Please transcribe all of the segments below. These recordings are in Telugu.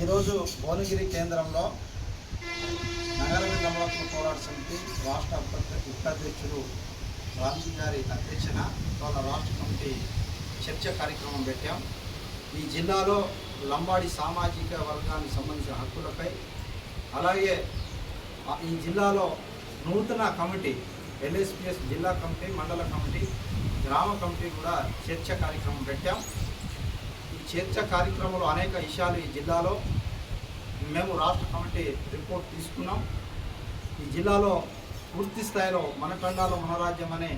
ఈరోజు భువనగిరి కేంద్రంలో నగర నిలబడుతున్న పోరాట సమితి రాష్ట్ర ఉపాధ్య- ఉపాధ్యక్షుడు రాంజీ గారి అధ్యక్షన వాళ్ళ రాష్ట్ర కమిటీ చర్చ కార్యక్రమం పెట్టాం. ఈ జిల్లాలో లంబాడి సామాజిక వర్గానికి సంబంధించిన హక్కులపై అలాగే ఈ జిల్లాలో నూతన కమిటీ ఎల్ఎస్పిఎస్ జిల్లా కమిటీ మండల కమిటీ గ్రామ కమిటీ కూడా చర్చ కార్యక్రమం పెట్టాం. చర్చ కార్యక్రమంలో అనేక విషయాలు ఈ జిల్లాలో మేము రాష్ట్ర కమిటీ రిపోర్ట్ తీసుకున్నాం. ఈ జిల్లాలో పూర్తి స్థాయిలో మన తండాలో మన రాజ్యం అనే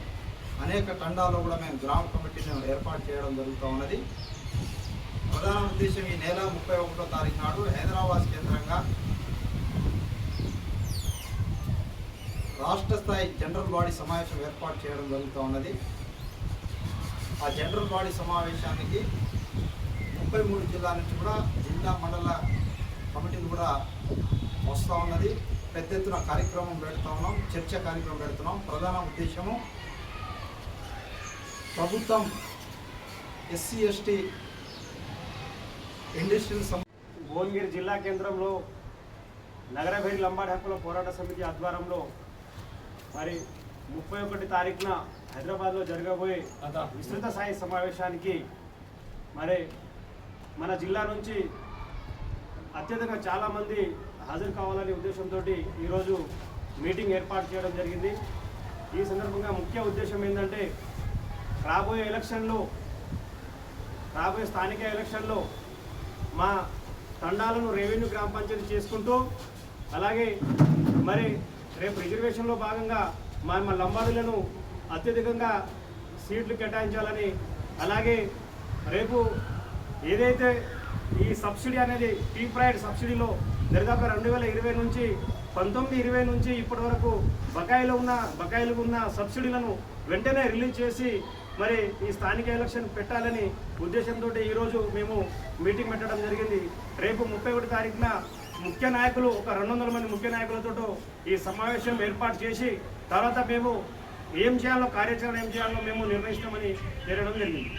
అనేక తండాల్లో కూడా మేము గ్రామ కమిటీని ఏర్పాటు చేయడం జరుగుతూ ఉన్నది. ప్రధాన ఉద్దేశం ఈ నెల ముప్పై ఒకటో తారీఖు నాడు హైదరాబాద్ కేంద్రంగా రాష్ట్ర స్థాయి జనరల్ బాడీ సమావేశం ఏర్పాటు చేయడం జరుగుతూ ఉన్నది. ఆ జనరల్ బాడీ సమావేశానికి ముప్పై మూడు జిల్లాల నుంచి కూడా జిల్లా మండల కమిటీలు కూడా వస్తూ ఉన్నది. పెద్ద ఎత్తున కార్యక్రమం పెడుతూ ఉన్నాం చర్చ కార్యక్రమం పెడుతున్నాం ప్రధాన ఉద్దేశము ప్రభుత్వం ఎస్సీ ఎస్టీ ఇండస్ట్రియల్ సం భువనగిరి జిల్లా కేంద్రంలో నగరభేరి లంబాడి హక్కుల పోరాట సమితి ఆధ్వర్యంలో మరి ముప్పై ఒకటి తారీఖున హైదరాబాద్లో జరగబోయే విస్తృత స్థాయి సమావేశానికి మరి మన జిల్లా నుంచి అత్యధిక చాలామంది హాజరు కావాలనే ఉద్దేశంతో ఈరోజు మీటింగ్ ఏర్పాటు చేయడం జరిగింది. ఈ సందర్భంగా ముఖ్య ఉద్దేశం ఏంటంటే రాబోయే ఎలక్షన్లో రాబోయే స్థానిక ఎలక్షన్లో మా తండాలను రెవెన్యూ గ్రామ పంచాయతీ చేసుకుంటూ అలాగే మరి రేపు రిజర్వేషన్లో భాగంగా మా మా లంబాడులను అత్యధికంగా సీట్లు కేటాయించాలని అలాగే రేపు ఏదైతే ఈ సబ్సిడీ అనేది టీ ప్రైడ్ సబ్సిడీలో దరిదాపు రెండు వేల ఇరవై నుంచి పంతొమ్మిది ఇరవై నుంచి ఇప్పటి వరకు బకాయిలో ఉన్న బకాయిలు ఉన్న సబ్సిడీలను వెంటనే రిలీజ్ చేసి మరి ఈ స్థానిక ఎలక్షన్ పెట్టాలని ఉద్దేశంతో ఈరోజు మేము మీటింగ్ పెట్టడం జరిగింది. రేపు ముప్పై ఒకటి తారీఖున ముఖ్య నాయకులు ఒక రెండు వందల మంది ముఖ్య నాయకులతో ఈ సమావేశం ఏర్పాటు చేసి తర్వాత మేము ఏం చేయాలో కార్యాచరణ ఏం చేయాలో మేము నిర్ణయిస్తామని తెలియడం జరిగింది.